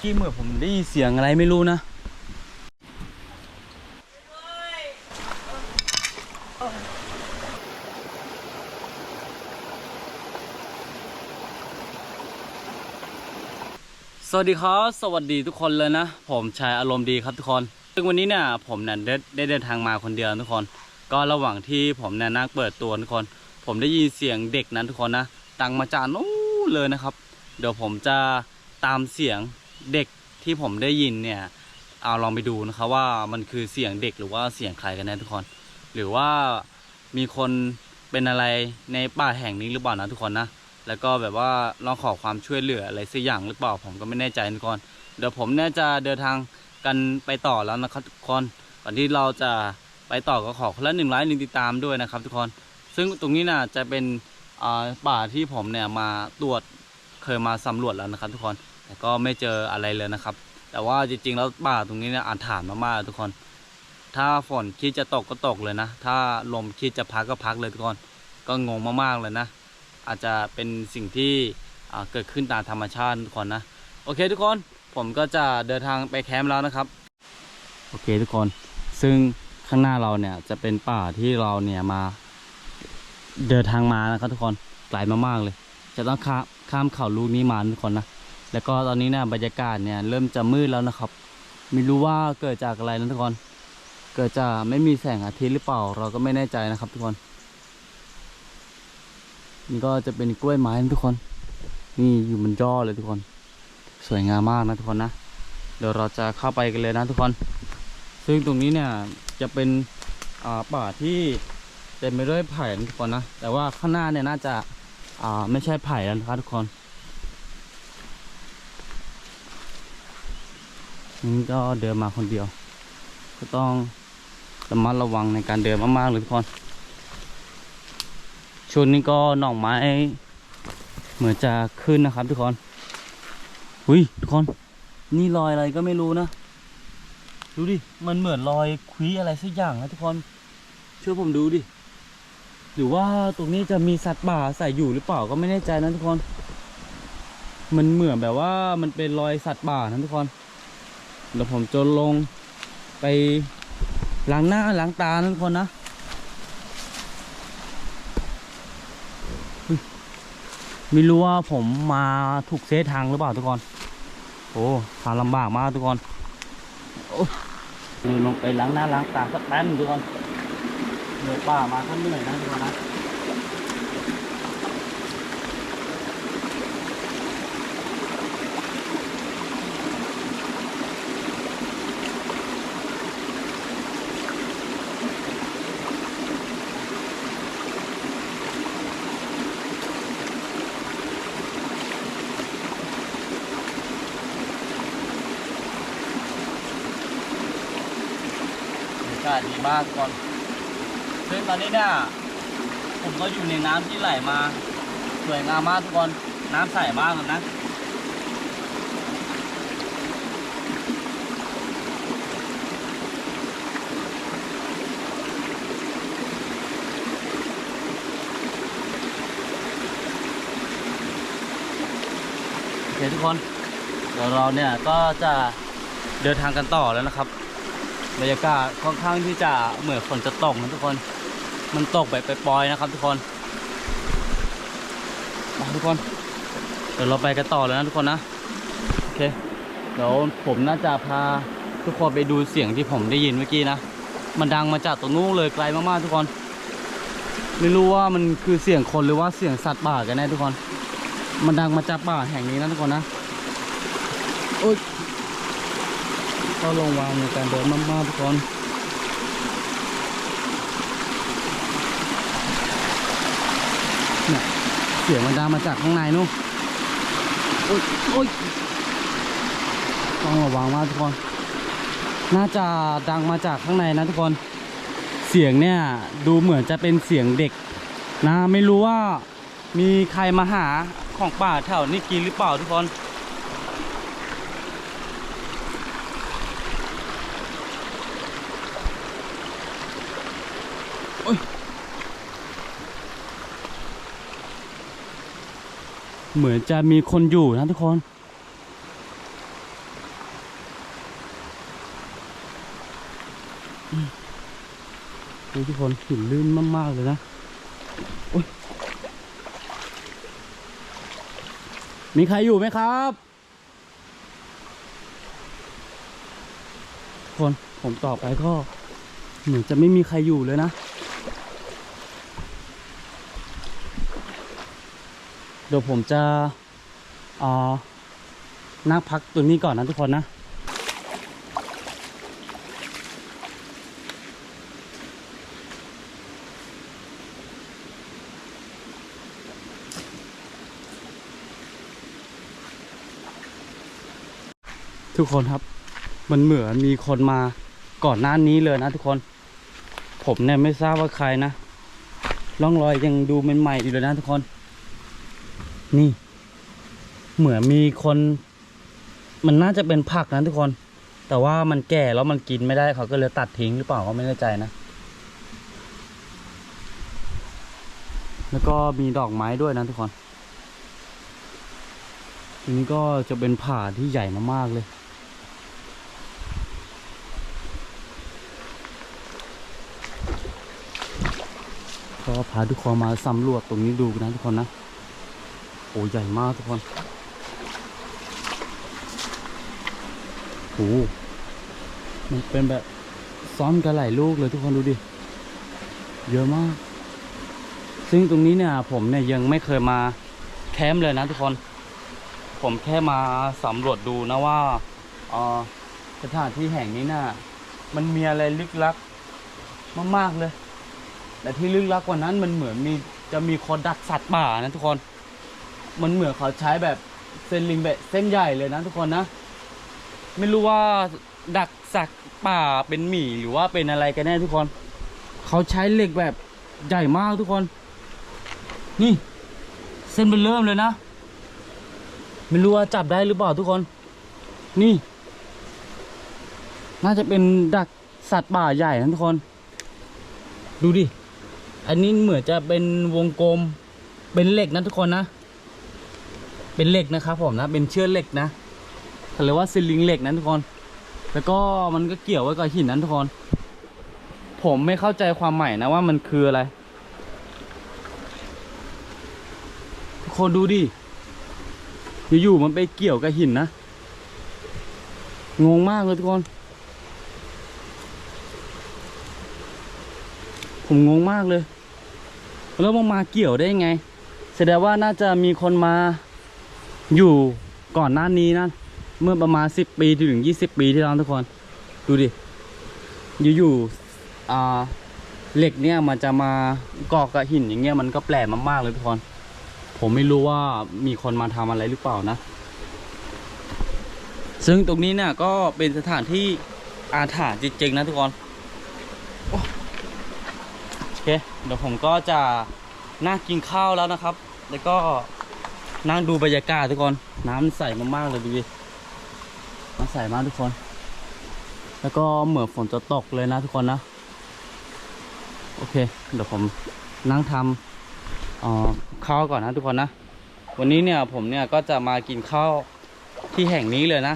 ที่เหมือนผมได้ยินเสียงอะไรไม่รู้นะ สวัสดีครับสวัสดีทุกคนเลยนะ ผมชายอารมณ์ดีครับทุกคน ซึ่งวันนี้เนี่ยผมเนี่ยได้ได้เดินทางมาคนเดียวทุกคน ก็ระหว่างที่ผมเนี่ยนั่งเปิดตัวทุกคน ผมได้ยินเสียงเด็กนั้นทุกคนนะดังมาจากนู้นเลยนะครับ เดี๋ยวผมจะตามเสียง เด็กที่ผมได้ยินเนี่ยเอาลองไปดูนะครับว่ามันคือเสียงเด็กหรือว่าเสียงใครกันแน่ทุกคน หรือว่ามีคนเป็นอะไรในป่าแห่งนี้หรือเปล่านะทุกคนนะแล้วก็แบบว่าลองขอความช่วยเหลืออะไรสักอย่างหรือเปล่าผมก็ไม่แน่ใจทุกคนเดี๋ยวผมเนี่ยจะเดินทางกันไปต่อแล้วนะครับทุกคนก่อนที่เราจะไปต่อก็ขอคนละหนึ่งไลค์หนึ่งติดตามด้วยนะครับทุกคน ซึ่งตรงนี้น่ะจะเป็นป่าที่ผมเนี่ยมาตรวจเคยมาสำรวจแล้วนะครับทุกคน ก็ไม่เจออะไรเลยนะครับ แต่ว่าจริงๆแล้วป่าตรงนี้เนี่ยอาถรรพ์มากๆทุกคน ถ้าฝนคิดจะตกก็ตกเลยนะ ถ้าลมคิดจะพักก็พักเลยทุกคน ก็งงมากๆเลยนะ อาจจะเป็นสิ่งที่เกิดขึ้นตามธรรมชาติทุกคนนะ โอเคทุกคน ผมก็จะเดินทางไปแคมป์แล้วนะครับ โอเคทุกคน ซึ่งข้างหน้าเราเนี่ยจะเป็นป่าที่เราเนี่ยมาเดินทางมานะครับทุกคนไกลมากๆเลย จะต้องข้ามข้ามเขาลูกนี้มาทุกคนนะ แล้วก็ตอนนี้เนี่ยบรรยากาศเนี่ยเริ่มจะมืดแล้วนะครับ ไม่รู้ว่าเกิดจากอะไรนะทุกคนเกิดจากไม่มีแสงอาทิตย์หรือเปล่า เราก็ไม่แน่ใจนะครับทุกคนนี่ก็จะเป็นกล้วยไม้นะทุกคน นี่อยู่บนยอดเลยทุกคน สวยงามมากนะทุกคนนะเดี๋ยวเราจะเข้าไปกันเลยนะทุกคน ซึ่งตรงนี้เนี่ยจะเป็นอ่าป่าที่เต็มไปด้วยไผ่นะทุกคนนะแต่ว่าข้างหน้าเนี่ยน่าจะอ่าไม่ใช่ไผ่แล้วนะครับทุกคน นี่ก็เดินมาคนเดียว ก็ต้องระมัดระวังในการเดินมากๆเลยทุกคนชุดนี้ก็หน่องไม้ เหมือนจะขึ้นนะครับ ทุกคนหุยทุกคน นี่รอยอะไรก็ไม่รู้นะดูดิมันเหมือนรอยควีอะไรสักอย่างนะทุกคนช่วยผมดูดิหรือว่าตรงนี้จะมีสัตว์ป่าใส่อยู่หรือเปล่าก็ไม่แน่ใจนะทุกคน มันเหมือนแบบว่ามันเป็นรอยสัตว์ป่านะทุกคน เดี๋ยวผมจะลงไปล้างหน้าล้างตาทุกคนนะไม่รู้ว่าผมมาถูกเส้นทางหรือเปล่าทุกคนโอ้ทางลำบากมากทุกคนโอ้ยเดินลงไปล้างหน้าล้างตาสักแป๊บหนึงทุกคนเหนื่อยป่ามาก็เหนื่อยนะทุกคนนะาศดีมากทุกคนซึ่งตอนนี้เนี่ยผมก็อยู่ในน้ำที่ไหลมา สวยงามมากทุกคน น้ำใสมากเลยนะโอเคทุกคนเดี๋ยวเราเนี่ยก็จะเดินทางกันต่อแล้วนะครับ บรรยากาศค่อนข้างที่จะเหมือนฝนจะตกนะทุกคน มันตกแบบปล่อยๆนะครับ ทุกคนมาทุกคน เดี๋ยวเราไปกันต่อแล้วนะทุกคนนะ โอเค เดี๋ยวผมน่าจะพาทุกคนไปดูเสียงที่ผมได้ยินเมื่อกี้นะ มันดังมาจากตรงนู้นเลยไกลมากๆทุกคน ไม่รู้ว่ามันคือเสียงคนหรือว่าเสียงสัตว์ป่ากันแน่ทุกคน มันดังมาจากป่าแห่งนี้นะทุกคนนะ โอ๊ย ก็ลงวางในการเดินมากๆทุกคนเนี่ยเสียงมันดังมาจากข้างในนู้นโอ๊ยโอ๊ยต้องระวังมากทุกคน น่าจะดังมาจากข้างในนะทุกคน เสียงเนี่ยดูเหมือนจะเป็นเสียงเด็กนะไม่รู้ว่ามีใครมาหาของป่าแถวนี้กินหรือเปล่าทุกคน เหมือนจะมีคนอยู่นะทุกคน นี่ทุกคนหินลื่นมาก ๆ เลยนะ มีใครอยู่ไหมครับคนผมตอบไปก็เหมือนจะไม่มีใครอยู่เลยนะ เดี๋ยวผมจะอ่านั่งพักตรงนี้ก่อนนะทุกคนนะทุกคนครับ มันเหมือนมีคนมาก่อนหน้านี้เลยนะทุกคน ผมเนี่ยไม่ทราบว่าใครนะร่องรอยยังดูใหม่ๆอยู่เลยนะทุกคน นี่ เหมือนมีคน มันน่าจะเป็นผักนะทุกคน แต่ว่ามันแก่แล้วมันกินไม่ได้เขาก็เลยตัดทิ้งหรือเปล่าก็ไม่แน่ใจนะ แล้วก็มีดอกไม้ด้วยนะทุกคนทีนี้ก็จะเป็นผ่าที่ใหญ่มากๆเลยก็พาทุกคนมาสำรวจตรงนี้ดูนะทุกคนนะ โอ้ใหญ่มากทุกคนโอ้มันเป็นแบบซ้อมกันหลายลูกเลยทุกคนดูดิ เยอะมาก ซึ่งตรงนี้เนี่ย ผมเนี่ยยังไม่เคยมาแคมป์เลยนะทุกคน ผมแค่มาสำรวจดูนะว่าอ่อสถานที่แห่งนี้น่ะ มันมีอะไรลึกลับมากๆเลย แต่ที่ลึกลับกว่านั้นมันเหมือนมีจะมีคนดักสัตว์ป่านะทุกคน มันเหมือนเขาใช้แบบเส้นลิงแบบเส้นใหญ่เลยนะทุกคนนะ ไม่รู้ว่าดักสัตว์ป่าเป็นหมีหรือว่าเป็นอะไรกันแน่ทุกคน เขาใช้เหล็กแบบใหญ่มากทุกคน นี่ เส้นเป็นเริ่มเลยนะ ไม่รู้ว่าจับได้หรือเปล่าทุกคน นี่ น่าจะเป็นดักสัตว์ป่าใหญ่นะทุกคน ดูดิ อันนี้เหมือนจะเป็นวงกลม เป็นเหล็กนะทุกคนนะ เป็นเหล็กนะครับผมนะ เป็นเชือกเหล็กนะเขาเรียกว่าซิลิงเหล็กนะทุกคน แล้วก็มันก็เกี่ยวไว้กับหินนั้นทุกคน ผมไม่เข้าใจความหมายนะว่ามันคืออะไร ทุกคนดูดิ อยู่ๆมันไปเกี่ยวกับหินนะ งงมากเลยทุกคน ผมงงมากเลย แล้วมันมาเกี่ยวได้ยังไง แสดงว่าน่าจะมีคนมา อยู่ก่อนหน้านี้นะเมื่อประมาณสิบปีถึงยี่สิบปีที่แล้วทุกคน ดูดิ อยู่ๆอ่าเหล็กเนี่ยมันจะมาเกาะกับหินอย่างเงี้ยมันก็แปลกมากๆเลยทุกคน ผมไม่รู้ว่ามีคนมาทำอะไรหรือเปล่านะ ซึ่งตรงนี้เนี่ยก็เป็นสถานที่อาถรรพ์จริงๆนะทุกคนโอเคเดี๋ยวผมก็จะนั่งกินข้าวแล้วนะครับ แล้วก็ นั่งดูบรรยากาศทุกคน น้ำใสมากๆเลยดูดิน้ำใสมากทุกคน แล้วก็เหมือนฝนจะตกเลยนะทุกคนนะ โอเค เดี๋ยวผมนั่งทำอ๋อข้าวก่อนนะทุกคนนะ วันนี้เนี่ยผมเนี่ยก็จะมากินข้าวที่แห่งนี้เลยนะ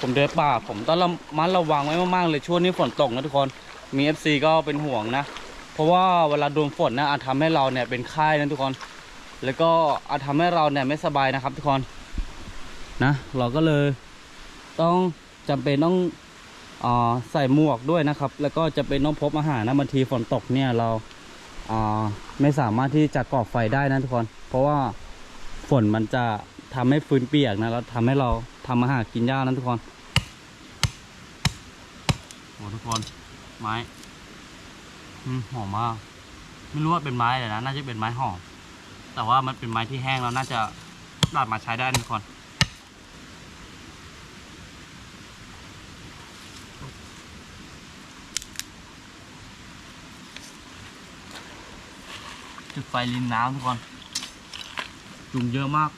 ผมเดินป่า ผมต้องระมัดระวังไว้มากๆเลยช่วงนี้ฝนตกนะทุกคน มี FC ก็เป็นห่วงนะ เพราะว่าเวลาโดนฝนนะอาจทำให้เราเนี่ยเป็นไข้นะทุกคน แล้วก็อาจทำให้เราเนี่ยไม่สบายนะครับทุกคนนะเราก็เลยต้องจำเป็นต้องอใส่หมวกด้วยนะครับ แล้วก็จะเป็นต้องพบอาหารนะบางทีฝนตกเนี่ยเราไม่สามารถที่จะก่อไฟได้นะทุกคน เพราะว่าฝนมันจะทำให้ฟืนเปียกนะแล้วทำให้เราทำอาหารกินยากนะทุกคนโอ้ทุกคนไม้หอมมาก ไม่รู้ว่าเป็นไม้อะไรนะ น่าจะเป็นไม้หอม แต่ว่ามันเป็นไม้ที่แห้งแล้วน่าจะรัดมาใช้ได้นะทุกคนจุดไฟริมน้ำทุกคนยุงเยอะมาก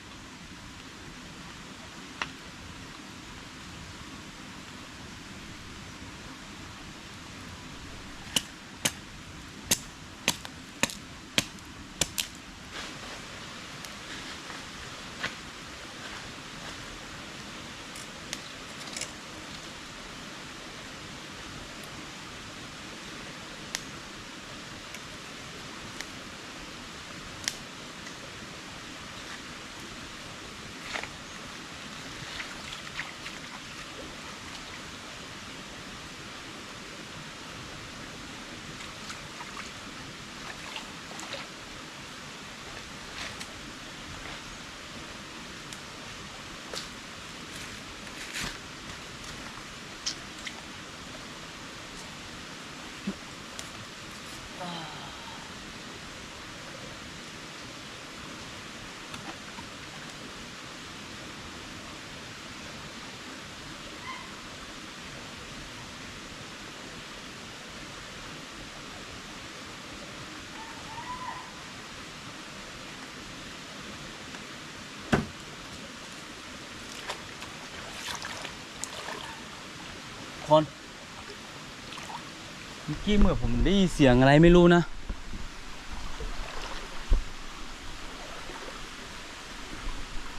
กี้เหมื่อนผมได้ยินเสียงอะไรไม่รู้นะ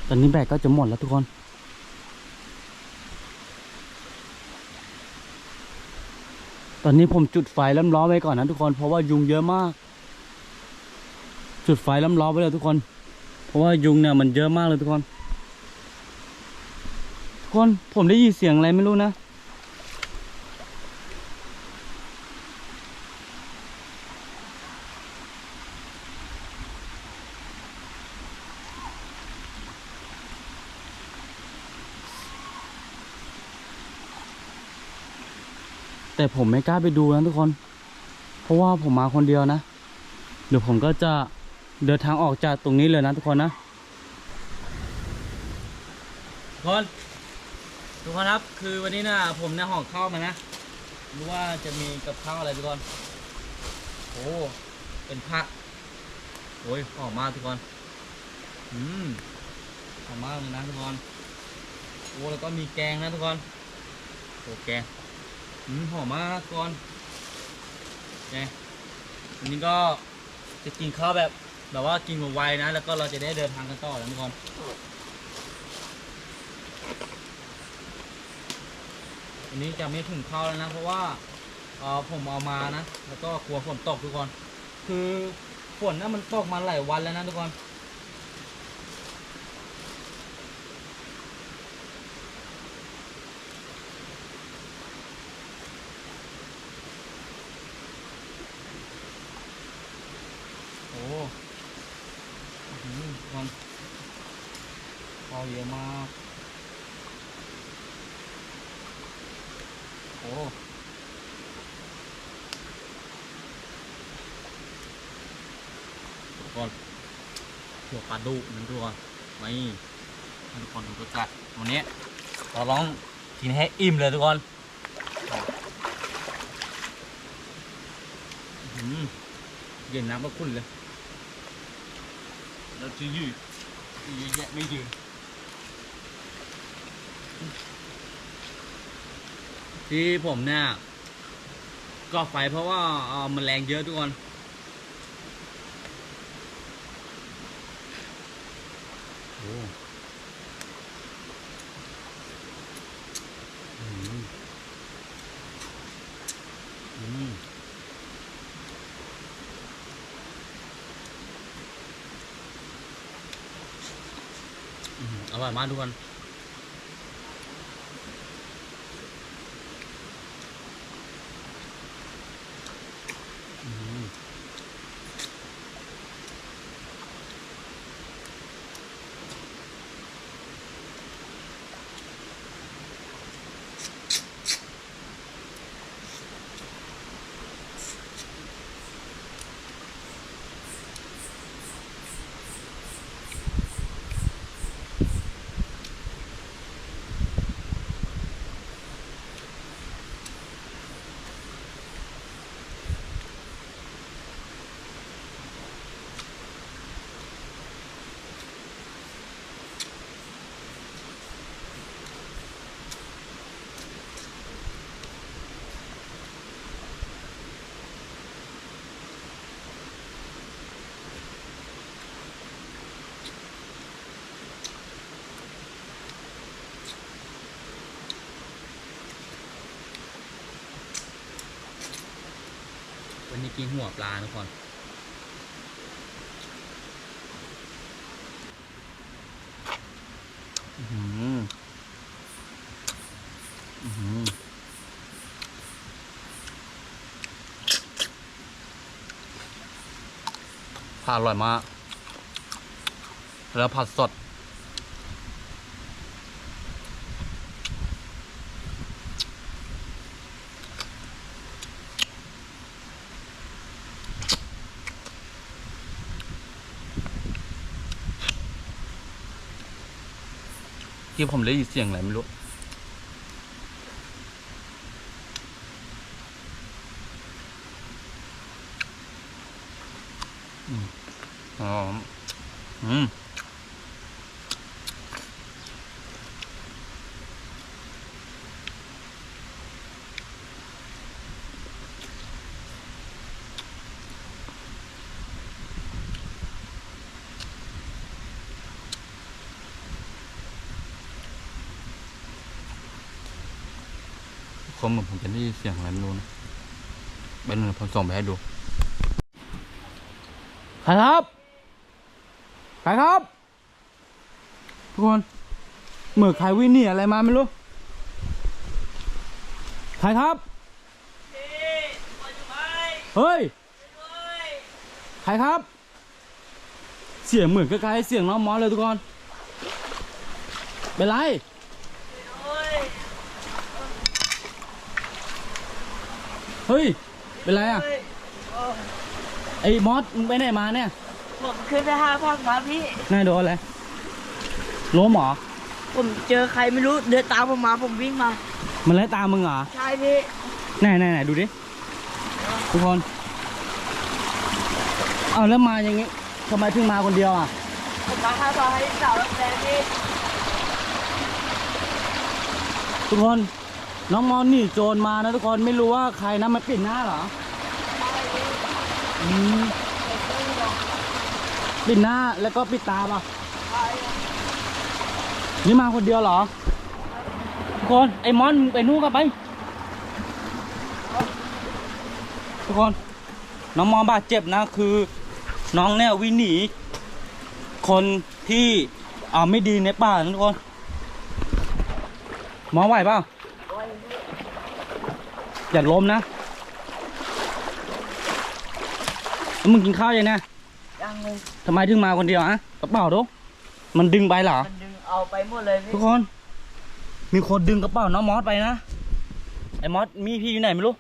ตอนนี้แบตก็จะหมดแล้วทุกคนตอนนี้ผมจุดไฟล้ำล้อไว้ก่อนนะทุกคนเพราะว่ายุงเยอะมาก จุดไฟล้ำล้อไว้เลยทุกคน เพราะว่ายุงเนี่ยมันเยอะมากเลยทุกคนทุกคนผมได้ยินเสียงอะไรไม่รู้นะ แต่ผมไม่กล้าไปดูนะทุกคน เพราะว่าผมมาคนเดียวนะเดี๋ยวผมก็จะเดินทางออกจากตรงนี้เลยนะทุกคนนะทุกคนทุกคนครับ คือวันนี้นะผมในห้อข้าวมานะรู้ว่าจะมีกับข้าวอะไรทุกคนโอ้เป็นผักโอ้ยหอมมากทุกคนอืมหอมมากเลยนะทุกคนโอ้แล้วก็มีแกงนะทุกคนโอ้แกง อืมหอมมากก่อนเนี่ยวันนี้ก็จะกินข้าวแบบแบบว่ากินไวๆนะ แล้วก็เราจะได้เดินทางกันต่อแล้วทุกคนวันนี้จะไม่ถึงข้าวแล้วนะ เพราะว่าเออผมเอามานะ แล้วก็กลัวฝนตกทุกคน คือฝนนะมันตกมาหลายวันแล้วนะทุกคน โอ้อื้อหือทุกคนพอเยอะมาก โอ้ทุกคนเกี่ยวปลา ดุกนั่นทุกคนไม่ทุกคนดูจัดวันนี้เราลองกินให้อิ่มเลยทุกคนเย็นน้ำก็ขุ่นเลยเราจะยืดเยอะแยะไม่ยืนที่ผมเนี่ยก่อไฟเพราะว่าเออมันแรงเยอะทุกคน อืม วันนี้หัวปลาทุกคนอือหืออือหือผัดอร่อยมาก แล้วผัดสด ที่ผมได้ยินเสียงอะไรไม่รู้อืมอ๋อ อื มเหมือนผมจะได้เสียงอะไรไม่รู้นะเป็นผมส่งไปให้ดูใครครับใครครับ ทุกคนเหมือนใครวิ่งหนีอะไรมาไม่รู้ใครครับเฮ้ยใครครับ เสียงเหมือนคล้ๆเสียงน้องมอสเลยทุกคนเป็นไร เฮ้ย เป็นไรอะ ไอ้มอสมึงไปไหนมาเนี่ย ผมขึ้นไปห้าพักมาพี่ นายโดนอะไรล้มเหรอ ผมเจอใครไม่รู้เดินตามผมมาผมวิ่งมา มันไล่ตามมึงเหรอ ใช่พี่ไหนไหนไหนดูดิ ทุกคน เอาแล้วมาอย่างงี้ทำไมถึงมาคนเดียวอะ ผมมาห้าพักให้สาวรับแรงพี่ ทุกคน น้องมอนหนี่โจรมานะทุกคนไม่รู้ว่าใครนะมันปิดหน้าเหรออืมปิดหน้าแล้วก็ปิดตาป่ะนี่มาคนเดียวเหรอทุกคนไอ้มอนไปนู่นกันไป ทุกคน น้องมอนบาดเจ็บนะคือ น้องเนี่ยวิ่งหนีคนที่อ่าไม่ดีในป่านะทุกคนมอไหวเปล่า อย่าล้มนะแล้วมึงกินข้าวยังเนี่ยยังเลยทำไมถึงมาคนเดียวอะกระเป๋าดูมันดึงไปเหรอ มันดึงเอาไปหมดเลยพี่ทุกคน มีคนดึงกระเป๋าน้องมอสไปนะ ไอ้มอสมีพี่อยู่ไหนไม่รู้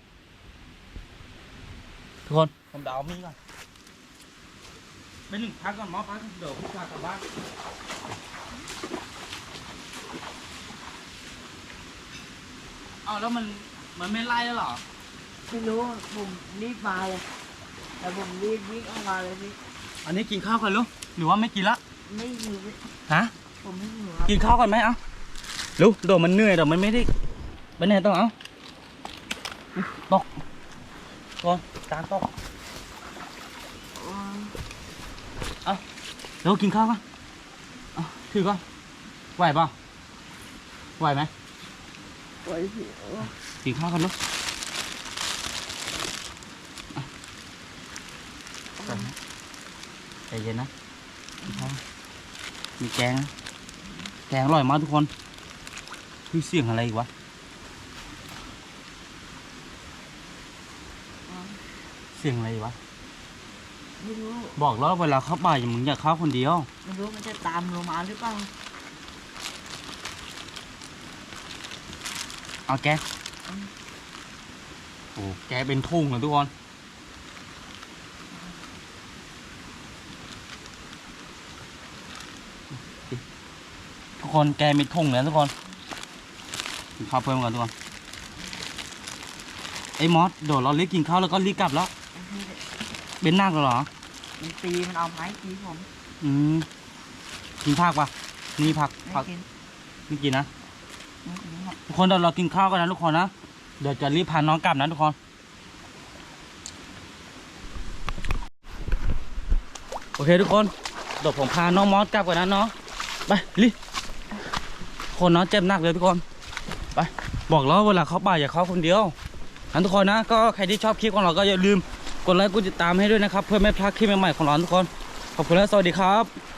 ทุกคน ผมเดามีก่อนไปหนึ่งพักก่อนมอสพักเดี๋ยวพี่พากลับบ้านเอาแล้วมัน มันไม่ไล่แล้วเหรอ ไม่รู้ผมรีบมาเลย แต่ผมรีบวิ่งออกมาเลยพี่อันนี้กินข้าวกันลูกหรือว่าไม่กินละ ไม่หิวพี่ฮะ ผมไม่หิวครับกินข้าวกันไหมเอ้าลูกเดี๋ยวมันเหนื่อยเดี๋ยวมันไม่ได้ไปไหนต้องเอาตกก่อนจานตกอ๋อเดี๋ยวกินข้าวกันเอาถือก่อนไหวเปล่าไหวไหมโอ้ยพี่โอ้ย กินข้าวกันลูกอะใจเย็นนะกินข้าวมีแกงนะแกงอร่อยมากทุกคนคือเสียงอะไรอีกวะอ๋อเสียงอะไรอีกวะ ไม่รู้ บอกแล้วเวลาเข้าป่าอย่ามึงอย่าเข้าคนเดียว ไม่รู้มันจะตามเรามาหรือเปล่า เอาแกะ โอ้แกะเป็นทุ่งเลยทุกคนทุกคนแกมีทุ่งเลยทุกคนกินข้าวเพิ่มก่อนทุกคนไอ้มอสเดี๋ยวเรารีบกินข้าวแล้วก็รีบกลับแล้วพี่เป็นนักแล้วเหรอมันตีมันเอาไม้ตีผมอืมกินผักปะนี่ผักไม่ผักกินไม่กินนะไม่กินครับ ทุกคนเดี๋ยวเรากินข้าวกันนะทุกคนนะ เดี๋ยวจะรีบพาน้องกลับนะทุกคนโอเคทุกคนเดี๋ยวผมพาน้องมอสกลับก่อนนะน้องไปรีบคนน้องเจ็บหนักเลยทุกคนไปบอกแล้วเวลาเขาป่าอย่าเขาคนเดียวนั้นทุกคนนะก็ใครที่ชอบคลิปของเราก็อย่าลืมกดไลค์กดติดตามให้ด้วยนะครับ เพื่อไม่พลาดคลิปใหม่ๆของเราทุกคน ขอบคุณและสวัสดีครับ